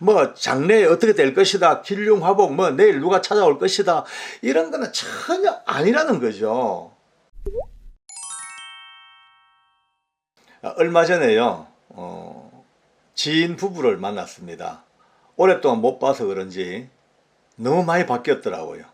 뭐 장래에 어떻게 될 것이다. 길흉화복 뭐 내일 누가 찾아올 것이다. 이런 거는 전혀 아니라는 거죠. 아, 얼마 전에요. 어, 지인 부부를 만났습니다. 오랫동안 못 봐서 그런지 너무 많이 바뀌었더라고요.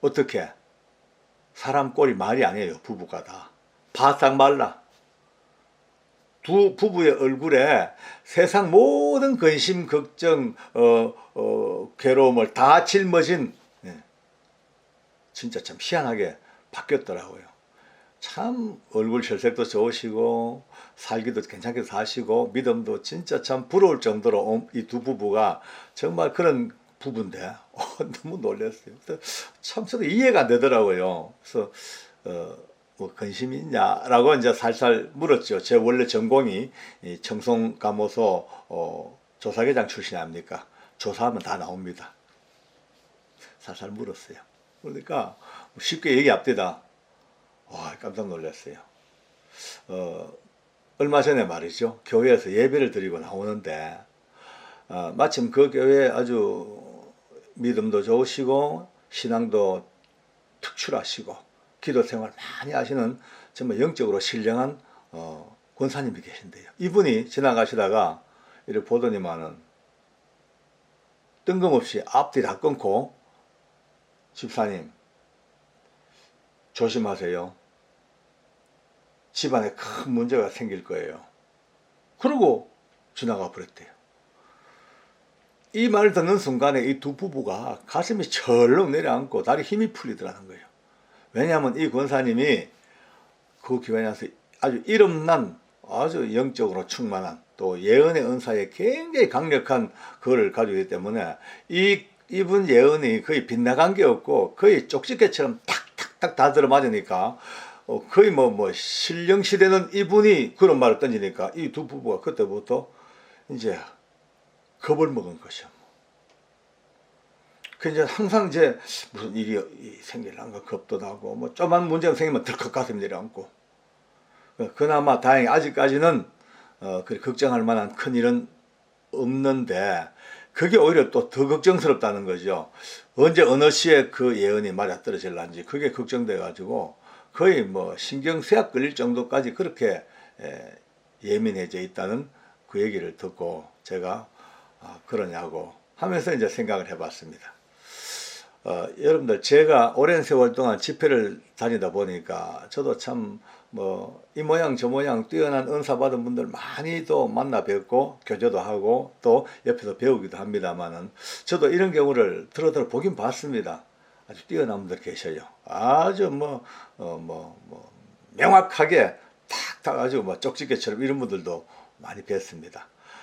어떻게? 사람 꼴이 말이 아니에요. 부부가 다. 바싹 말라. 두 부부의 얼굴에 세상 모든 근심, 걱정, 어, 어, 괴로움을 다 짊어진 예. 진짜 참 희한하게 바뀌었더라고요. 참 얼굴 혈색도 좋으시고 살기도 괜찮게 사시고 믿음도 진짜 참 부러울 정도로 이 두 부부가 정말 그런 부부인데 어, 너무 놀랐어요. 참 저도 이해가 안 되더라고요. 그래서 어, 뭐 근심이 있냐라고 이제 살살 물었죠. 제 원래 전공이 이 청송감호소 어, 조사계장 출신 아닙니까? 조사하면 다 나옵니다. 살살 물었어요. 그러니까 쉽게 얘기 앞뒤다. 와 깜짝 놀랐어요. 어, 얼마 전에 말이죠. 교회에서 예배를 드리고 나오는데 어, 마침 그 교회에 아주 믿음도 좋으시고 신앙도 특출하시고 기도 생활 많이 하시는 정말 영적으로 신령한 어, 권사님이 계신데요. 이분이 지나가시다가 이렇게 보더니만은 뜬금없이 앞뒤 다 끊고 집사님 조심하세요. 집안에 큰 문제가 생길 거예요. 그러고 지나가 버렸대요. 이 말을 듣는 순간에 이 두 부부가 가슴이 철렁 내려앉고 다리 힘이 풀리더라는 거예요. 왜냐하면 이 권사님이 그 교회에 와서 아주 이름난 아주 영적으로 충만한 또 예언의 은사에 굉장히 강력한 그를 가지고 있기 때문에 이 이분 예언이 거의 빗나간 게 없고 거의 쪽집게처럼 탁탁탁 다 들어맞으니까 어, 거의 뭐, 뭐, 신령시대는 이분이 그런 말을 던지니까 이 두 부부가 그때부터 이제 겁을 먹은 것이야. 그 이제 항상 이제 무슨 일이 생길란가 겁도 나고 뭐 조만 문제가 생기면 덜컥 가슴 내려앉고 어, 그나마 다행히 아직까지는 어, 그 걱정할 만한 큰 일은 없는데 그게 오히려 또 더 걱정스럽다는 거죠. 언제 어느 시에 그 예언이 맞아 떨어질란지 그게 걱정돼 가지고 거의 뭐 신경쇠약 걸릴 정도까지 그렇게 에, 예민해져 있다는 그 얘기를 듣고 제가 아, 그러냐고 하면서 이제 생각을 해봤습니다. 어, 여러분들 제가 오랜 세월 동안 집회를 다니다 보니까 저도 참 뭐 이 모양 저 모양 뛰어난 은사 받은 분들 많이 또 만나 뵙고 교제도 하고 또 옆에서 배우기도 합니다만은 저도 이런 경우를 들어 들어 보긴 봤습니다. 아주 뛰어난 분들 계셔요. 아주 뭐, 어, 뭐, 뭐, 명확하게 탁탁 아주 뭐 쪽집게처럼 이런 분들도 많이 뵀습니다.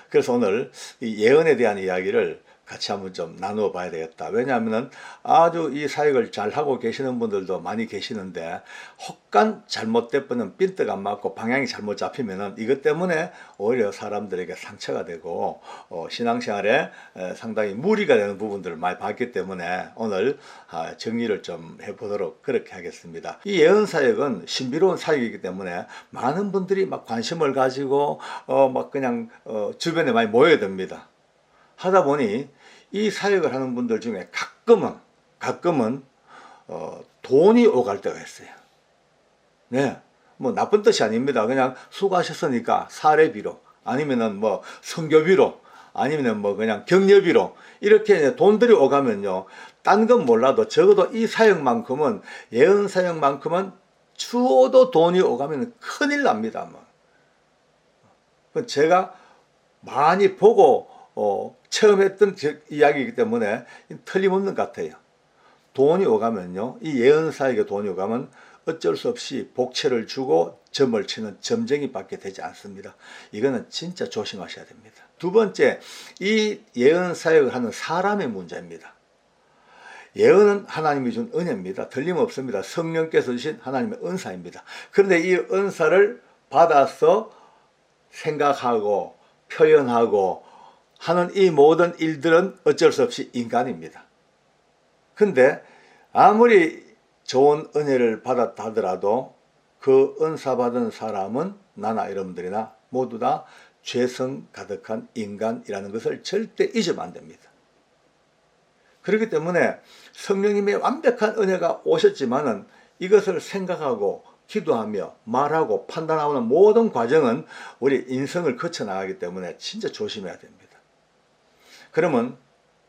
그래서 오늘 이 예언에 대한 이야기를 같이 한번 좀 나누어 봐야 되겠다. 왜냐하면 아주 이 사역을 잘 하고 계시는 분들도 많이 계시는데 혹간 잘못되면 빈떡 안 맞고 방향이 잘못 잡히면은 이것 때문에 오히려 사람들에게 상처가 되고 어, 신앙생활에 에, 상당히 무리가 되는 부분들을 많이 봤기 때문에 오늘 아, 정리를 좀 해보도록 그렇게 하겠습니다. 이 예언 사역은 신비로운 사역이기 때문에 많은 분들이 막 관심을 가지고 어, 막 그냥 어, 주변에 많이 모여듭니다. 하다 보니 이 사역을 하는 분들 중에 가끔은 가끔은 어, 돈이 오갈 때가 있어요. 네, 뭐 나쁜 뜻이 아닙니다. 그냥 수고하셨으니까 사례비로 아니면은 뭐 성교비로 아니면은 뭐 그냥 격려비로 이렇게 돈들이 오가면요. 딴 건 몰라도 적어도 이 사역만큼은 예언 사역만큼은 추워도 돈이 오가면 큰일 납니다. 뭐. 제가 많이 보고 어, 체험했던 이야기이기 때문에 틀림없는 것 같아요. 돈이 오가면요, 이 예언사에게 돈이 오가면 어쩔 수 없이 복채를 주고 점을 치는 점쟁이 밖에 되지 않습니다. 이거는 진짜 조심하셔야 됩니다. 두 번째, 이 예언 사역을 하는 사람의 문제입니다. 예언은 하나님이 준 은혜입니다. 틀림없습니다. 성령께서 주신 하나님의 은사입니다. 그런데 이 은사를 받아서 생각하고 표현하고 하는 이 모든 일들은 어쩔 수 없이 인간입니다. 근데 아무리 좋은 은혜를 받았다 하더라도 그 은사 받은 사람은 나나 여러분들이나 모두 다 죄성 가득한 인간이라는 것을 절대 잊으면 안 됩니다. 그렇기 때문에 성령님의 완벽한 은혜가 오셨지만은 이것을 생각하고 기도하며 말하고 판단하는 모든 과정은 우리 인성을 거쳐 나가기 때문에 진짜 조심해야 됩니다. 그러면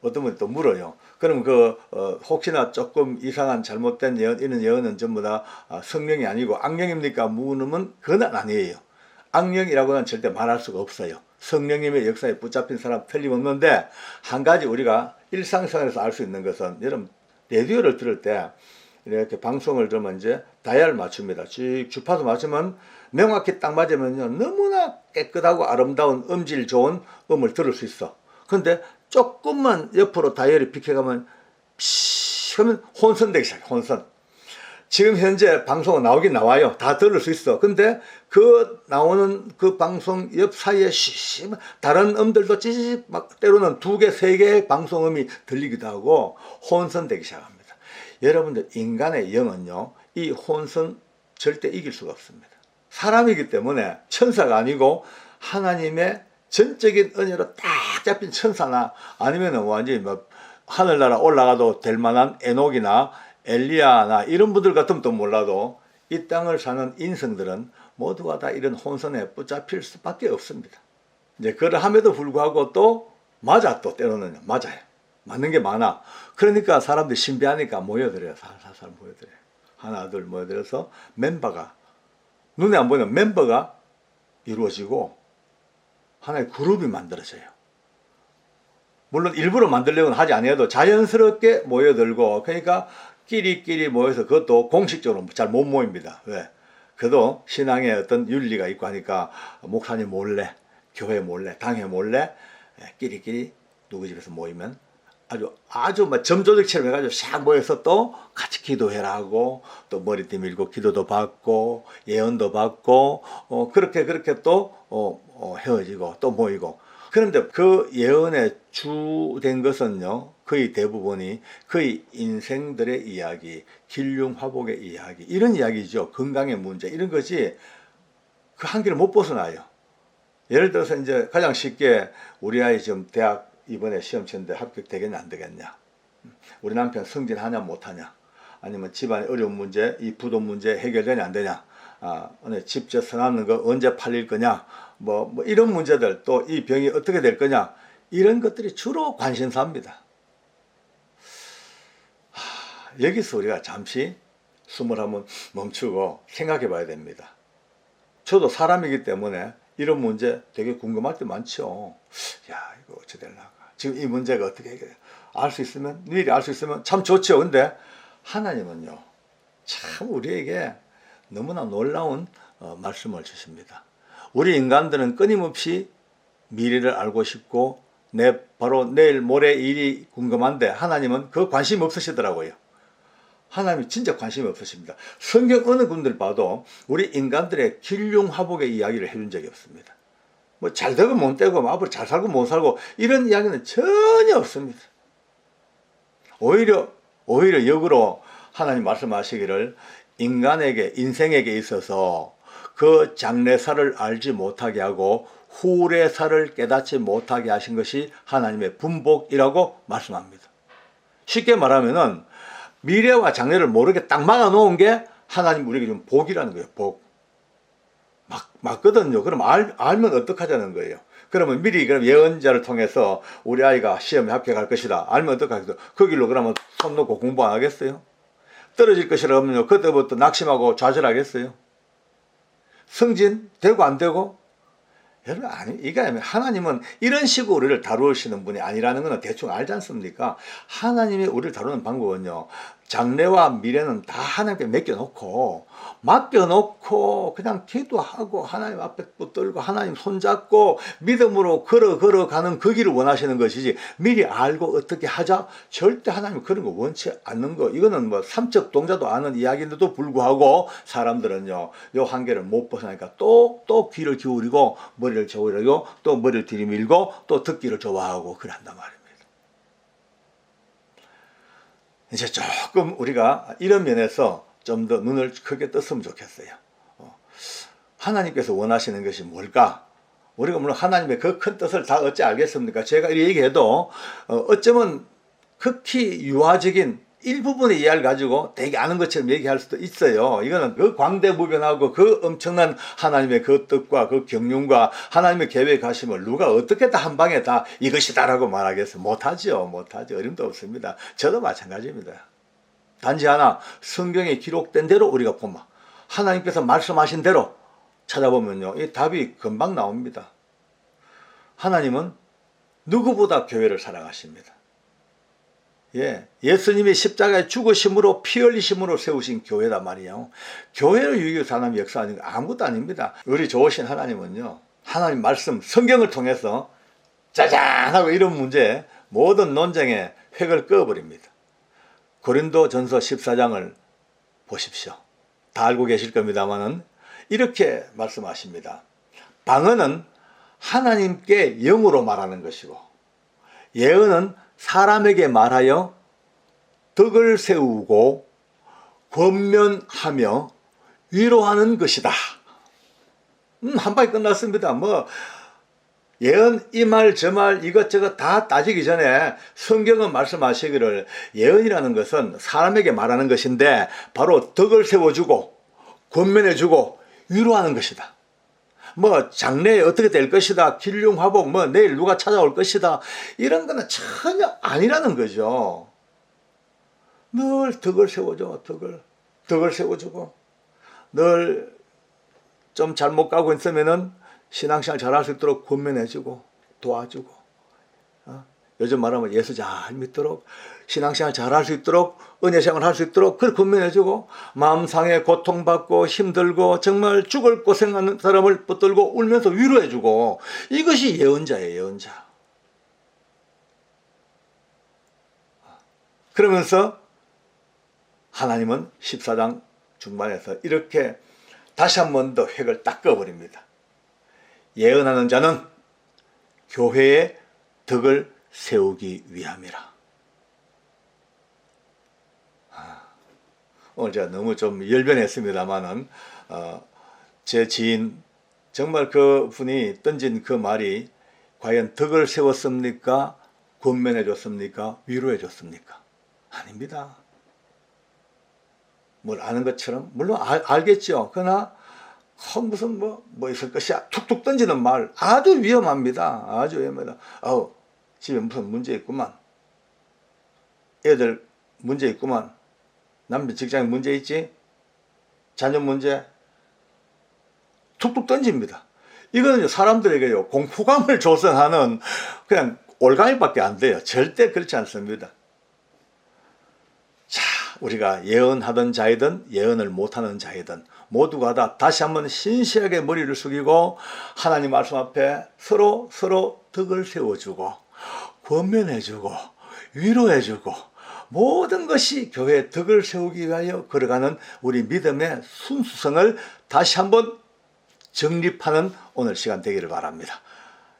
어떤 분이 또 물어요. 그럼 그 어, 혹시나 조금 이상한 잘못된 예언 이런 예언은 전부 다 아, 성령이 아니고 악령입니까? 물으면 그건 아니에요. 악령이라고는 절대 말할 수가 없어요. 성령님의 역사에 붙잡힌 사람 틀림없는데 한 가지 우리가 일상생활에서 알 수 있는 것은 여러분 라디오를 들을 때 이렇게 방송을 들으면 이제 다이얼 맞춥니다. 쭉 주파수 맞추면 명확히 딱 맞으면요 너무나 깨끗하고 아름다운 음질 좋은 음을 들을 수 있어. 근데 조금만 옆으로 다이얼이 비켜가면 피 하면 혼선되기 시작해 혼선. 지금 현재 방송은 나오긴 나와요. 다 들을 수 있어. 근데 그 나오는 그 방송 옆 사이에 쉬 다른 음들도 찌직 막 때로는 두 개, 세 개의 방송음이 들리기도 하고 혼선되기 시작합니다. 여러분들 인간의 영은요. 이 혼선 절대 이길 수가 없습니다. 사람이기 때문에 천사가 아니고 하나님의 전적인 은혜로 딱 잡힌 천사나 아니면 완전히 뭐 하늘나라 올라가도 될 만한 에녹이나 엘리야나 이런 분들 같으면 또 몰라도 이 땅을 사는 인성들은 모두가 다 이런 혼선에 붙잡힐 수밖에 없습니다. 이제 그러함에도 불구하고 또 맞아 또 때로는 맞아요. 맞는 게 많아. 그러니까 사람들이 신비하니까 모여들어요. 살살살 모여들어요. 하나 둘 모여들어서 멤버가 눈에 안 보이는 멤버가 이루어지고 하나의 그룹이 만들어져요. 물론 일부러 만들려고는 하지 아니어도 자연스럽게 모여들고 그러니까 끼리끼리 모여서 그것도 공식적으로 잘 못 모입니다. 왜? 그래도 신앙에 어떤 윤리가 있고 하니까 목사님 몰래, 교회 몰래, 당회 몰래 예, 끼리끼리 누구 집에서 모이면 아주 아주 막 점조적처럼 해가지고 샥 모여서 또 같이 기도해라 하고 또 머리 띠 밀고 기도도 받고 예언도 받고 어 그렇게 그렇게 또 어, 어 헤어지고 또 모이고 그런데 그 예언의 주된 것은요 거의 대부분이 거의 인생들의 이야기, 길흉 화복의 이야기 이런 이야기죠 건강의 문제 이런 것이 그 한계를 못 벗어나요. 예를 들어서 이제 가장 쉽게 우리 아이 지금 대학 이번에 시험 치는데 합격되겠냐 안 되겠냐? 우리 남편 승진하냐 못하냐? 아니면 집안의 어려운 문제 이 부도 문제 해결되냐 안 되냐? 아, 오늘 집저 서놨는 거 언제 팔릴 거냐? 뭐, 뭐 이런 문제들 또 이 병이 어떻게 될 거냐? 이런 것들이 주로 관심사입니다. 하, 여기서 우리가 잠시 숨을 한번 멈추고 생각해 봐야 됩니다. 저도 사람이기 때문에 이런 문제 되게 궁금할 때 많죠. 야, 이거 어찌 될까? 지금 이 문제가 어떻게 해결해? 알수 있으면, 미리 알 수 있으면 참 좋죠. 근데 하나님은요, 참 우리에게 너무나 놀라운 어, 말씀을 주십니다. 우리 인간들은 끊임없이 미래를 알고 싶고, 내 바로 내일 모레 일이 궁금한데 하나님은 그 관심 없으시더라고요. 하나님이 진짜 관심이 없으십니다. 성경 어느 군들 봐도 우리 인간들의 길흉화복의 이야기를 해준 적이 없습니다. 뭐 잘 되고 못 되고 뭐 앞으로 잘 살고 못 살고 이런 이야기는 전혀 없습니다. 오히려 오히려 역으로 하나님 말씀하시기를 인간에게 인생에게 있어서 그 장래사를 알지 못하게 하고 후래사를 깨닫지 못하게 하신 것이 하나님의 분복이라고 말씀합니다. 쉽게 말하면은 미래와 장래를 모르게 딱 막아 놓은 게 하나님 우리에게 준 복이라는 거예요. 복. 막, 맞거든요. 그럼 알, 알면 어떡하자는 거예요. 그러면 미리 그럼 예언자를 통해서 우리 아이가 시험에 합격할 것이다. 알면 어떡하겠어. 그 길로 그러면 손 놓고 공부 안 하겠어요? 떨어질 것이라 하면요. 그때부터 낙심하고 좌절하겠어요? 승진 되고 안 되고 여러분 아니 이게 하나님은 이런 식으로 우리를 다루시는 분이 아니라는 것은 대충 알지 않습니까? 하나님이 우리를 다루는 방법은요. 장래와 미래는 다 하나님께 맡겨놓고 맡겨놓고 그냥 기도하고 하나님 앞에 붙들고 하나님 손잡고 믿음으로 걸어 걸어가는 그 길을 원하시는 것이지 미리 알고 어떻게 하자 절대 하나님 그런 거 원치 않는 거 이거는 뭐 삼적 동자도 아는 이야기인데도 불구하고 사람들은요 요 한계를 못 벗어나니까 또 또 귀를 기울이고 머리를 저으려고 또 머리를 들이밀고 또 듣기를 좋아하고 그런단 말이에요. 이제 조금 우리가 이런 면에서 좀 더 눈을 크게 떴으면 좋겠어요. 어, 하나님께서 원하시는 것이 뭘까? 우리가 물론 하나님의 그 큰 뜻을 다 어찌 알겠습니까? 제가 이렇게 얘기해도 어, 어쩌면 극히 유화적인 일부분의 이해를 가지고 되게 아는 것처럼 얘기할 수도 있어요. 이거는 그 광대무변하고 그 엄청난 하나님의 그 뜻과 그 경륜과 하나님의 계획하심을 누가 어떻게 다 한 방에 다 이것이다라고 말하겠어? 못하죠. 못하죠. 어림도 없습니다. 저도 마찬가지입니다. 단지 하나 성경에 기록된 대로 우리가 보면 하나님께서 말씀하신 대로 찾아보면요. 이 답이 금방 나옵니다. 하나님은 누구보다 교회를 사랑하십니다. 예, 예수님이 십자가에 죽으심으로 피 흘리심으로 세우신 교회다 말이에요. 교회를 위해 사람 역사하는 거 아무것도 아닙니다. 우리 좋으신 하나님은요. 하나님 말씀 성경을 통해서 짜잔 하고 이런 문제 모든 논쟁에 획을 그어버립니다. 고린도 전서 14장을 보십시오. 다 알고 계실 겁니다만은 이렇게 말씀하십니다. 방언은 하나님께 영으로 말하는 것이고 예언은 사람에게 말하여 덕을 세우고 권면하며 위로하는 것이다. 음, 한 방에 끝났습니다. 뭐 예언 이 말 저 말 이것저것 다 따지기 전에 성경은 말씀하시기를 예언이라는 것은 사람에게 말하는 것인데 바로 덕을 세워주고 권면해주고 위로하는 것이다. 뭐 장래에 어떻게 될 것이다. 길흉화복 뭐 내일 누가 찾아올 것이다. 이런 거는 전혀 아니라는 거죠. 늘 덕을 세워줘. 덕을. 덕을 세워주고 늘 좀 잘못 가고 있으면은 신앙생활 잘할 수 있도록 권면해주고 도와주고 어? 요즘 말하면 예수 잘 믿도록 신앙생활 잘할 수 있도록 은혜생활 할 수 있도록 그걸 권면해주고 마음상에 고통받고 힘들고 정말 죽을 고생하는 사람을 붙들고 울면서 위로해주고 이것이 예언자예요 예언자 그러면서 하나님은 14장 중반에서 이렇게 다시 한 번 더 획을 딱 그어버립니다. 예언하는 자는 교회의 덕을 세우기 위함이라. 오늘 제가 너무 좀 열변했습니다만은 어, 제 지인 정말 그 분이 던진 그 말이 과연 덕을 세웠습니까? 권면해 줬습니까? 위로해 줬습니까? 아닙니다. 뭘 아는 것처럼 물론 알, 알겠죠. 그러나 어, 무슨 뭐, 뭐 있을 것이야. 툭툭 던지는 말 아주 위험합니다. 아주 위험합니다. 아우, 집에 무슨 문제 있구만. 애들 문제 있구만. 남편 직장에 문제 있지? 자녀 문제? 툭툭 던집니다. 이거는 사람들에게요, 공포감을 조성하는 그냥 올가미밖에 안 돼요. 절대 그렇지 않습니다. 자, 우리가 예언하던 자이든 예언을 못하는 자이든 모두가 다 다시 한번 신실하게 머리를 숙이고 하나님 말씀 앞에 서로 서로 덕을 세워주고 권면해주고 위로해주고 모든 것이 교회의 덕을 세우기 위하여 걸어가는 우리 믿음의 순수성을 다시 한번 정립하는 오늘 시간 되기를 바랍니다.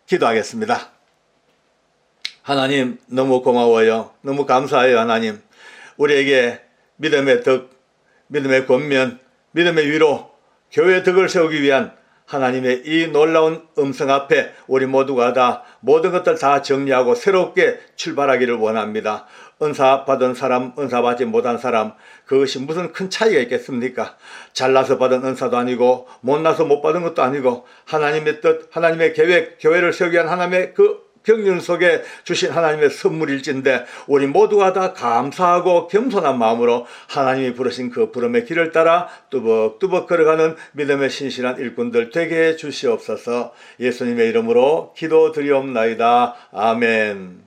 기도하겠습니다. 하나님 너무 고마워요. 너무 감사해요 하나님. 우리에게 믿음의 덕, 믿음의 권면, 믿음의 위로, 교회의 덕을 세우기 위한 하나님의 이 놀라운 음성 앞에 우리 모두가 다 모든 것들 다 정리하고 새롭게 출발하기를 원합니다. 은사 받은 사람, 은사 받지 못한 사람, 그것이 무슨 큰 차이가 있겠습니까? 잘나서 받은 은사도 아니고, 못나서 못 받은 것도 아니고, 하나님의 뜻, 하나님의 계획, 교회를 세우기 위한 하나님의 그 경륜 속에 주신 하나님의 선물일진데 우리 모두가 다 감사하고 겸손한 마음으로 하나님이 부르신 그 부름의 길을 따라 뚜벅뚜벅 걸어가는 믿음의 신실한 일꾼들 되게 해 주시옵소서 예수님의 이름으로 기도드리옵나이다. 아멘.